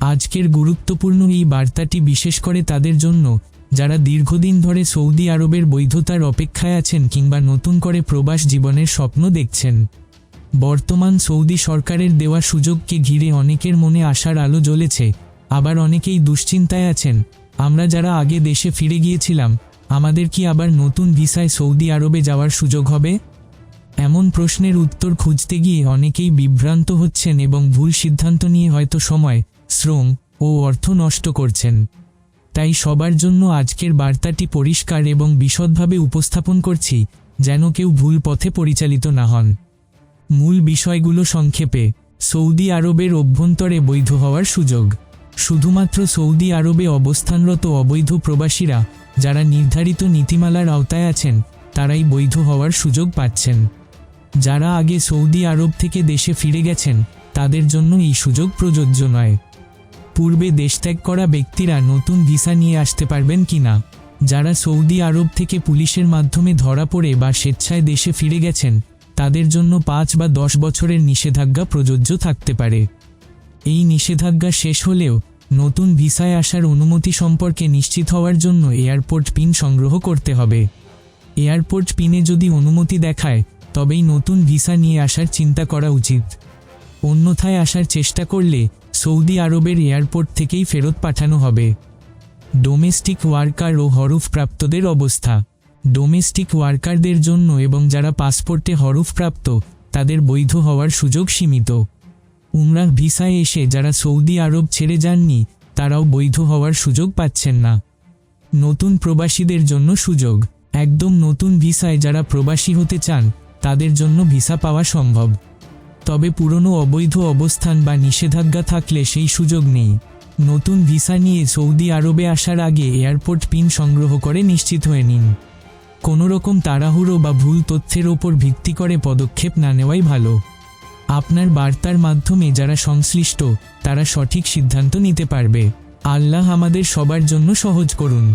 আজকের গুরুত্বপূর্ণ এই বার্তাটি বিশেষ করে তাদের জন্য, যারা দীর্ঘদিন ধরে সৌদি আরবের বৈধতার অপেক্ষায় আছেন কিংবা নতুন করে প্রবাস জীবনের স্বপ্ন দেখছেন। বর্তমান সৌদি সরকারের দেওয়া সুযোগকে ঘিরে অনেকের মনে আশার আলো জ্বলেছে, আবার অনেকেই দুশ্চিন্তায় আছেন। আমরা যারা আগে দেশে ফিরে গিয়েছিলাম, আমাদের কি আবার নতুন ভিসায় সৌদি আরবে যাওয়ার সুযোগ হবে? এমন প্রশ্নের উত্তর খুঁজতে গিয়ে অনেকেই বিভ্রান্ত হচ্ছেন এবং ভুল সিদ্ধান্ত নিয়ে হয়তো সময় শ্রম ও অর্থ নষ্ট করছেন। তাই সবার জন্য আজকের বার্তাটি পরিষ্কার এবং বিশদভাবে উপস্থাপন করছি, যেন কেউ ভুল পথে পরিচালিত না হন। মূল বিষয়গুলো সংক্ষেপে, সৌদি আরবের অভ্যন্তরে বৈধ হওয়ার সুযোগ। শুধুমাত্র সৌদি আরবে অবস্থানরত অবৈধ প্রবাসীরা, যারা নির্ধারিত নীতিমালার আওতায় আছেন, তারাই বৈধ হওয়ার সুযোগ পাচ্ছেন। যারা আগে সৌদি আরব থেকে দেশে ফিরে গেছেন, তাদের জন্য এই সুযোগ প্রযোজ্য নয়। পূর্বে দেশত্যাগ করা ব্যক্তিরা নতুন ভিসা নিয়ে আসতে পারবেন কিনা? যারা সৌদি আরব থেকে পুলিশের মাধ্যমে ধরা পড়ে বা স্বেচ্ছায় দেশে ফিরে গেছেন, তাদের জন্য পাঁচ বা দশ বছরের নিষেধাজ্ঞা প্রযোজ্য থাকতে পারে। এই নিষেধাজ্ঞা শেষ হলেও নতুন ভিসায় আসার অনুমতি সম্পর্কে নিশ্চিত হওয়ার জন্য এয়ারপোর্ট পিন সংগ্রহ করতে হবে। এয়ারপোর্ট পিনে যদি অনুমতি দেখায়, তবেই নতুন ভিসা নিয়ে আসার চিন্তা করা উচিত। অন্যথায় আসার চেষ্টা করলে সৌদি আরবের এয়ারপোর্ট থেকেই ফেরত পাঠানো হবে। ডোমেস্টিক ওয়ার্কার ও হরফপ্রাপ্তদের অবস্থা। ডোমেস্টিক ওয়ার্কারদের জন্য এবং যারা পাসপোর্টে হরফপ্রাপ্ত, তাদের বৈধ হওয়ার সুযোগ সীমিত। উমরাহ ভিসায় এসে যারা সৌদি আরব ছেড়ে যাননি, তারাও বৈধ হওয়ার সুযোগ পাচ্ছেন না। নতুন প্রবাসীদের জন্য সুযোগ। একদম নতুন ভিসায় যারা প্রবাসী হতে চান, তাদের জন্য ভিসা পাওয়া সম্ভব। তবে পুরনো অবৈধ অবস্থান বা নিষেধাজ্ঞা থাকলে সেই সুযোগ নেই। নতুন ভিসা নিয়ে সৌদি আরবে আসার আগে এয়ারপোর্ট পিন সংগ্রহ করে নিশ্চিত হয়ে নিন। কোনো রকম তাড়াহুড়ো বা ভুল তথ্যের ওপর ভিত্তি করে পদক্ষেপ না নেওয়াই ভালো। আপনার বার্তার মাধ্যমে যারা সংশ্লিষ্ট, তারা সঠিক সিদ্ধান্ত নিতে পারবে। আল্লাহ আমাদের সবার জন্য সহজ করুন।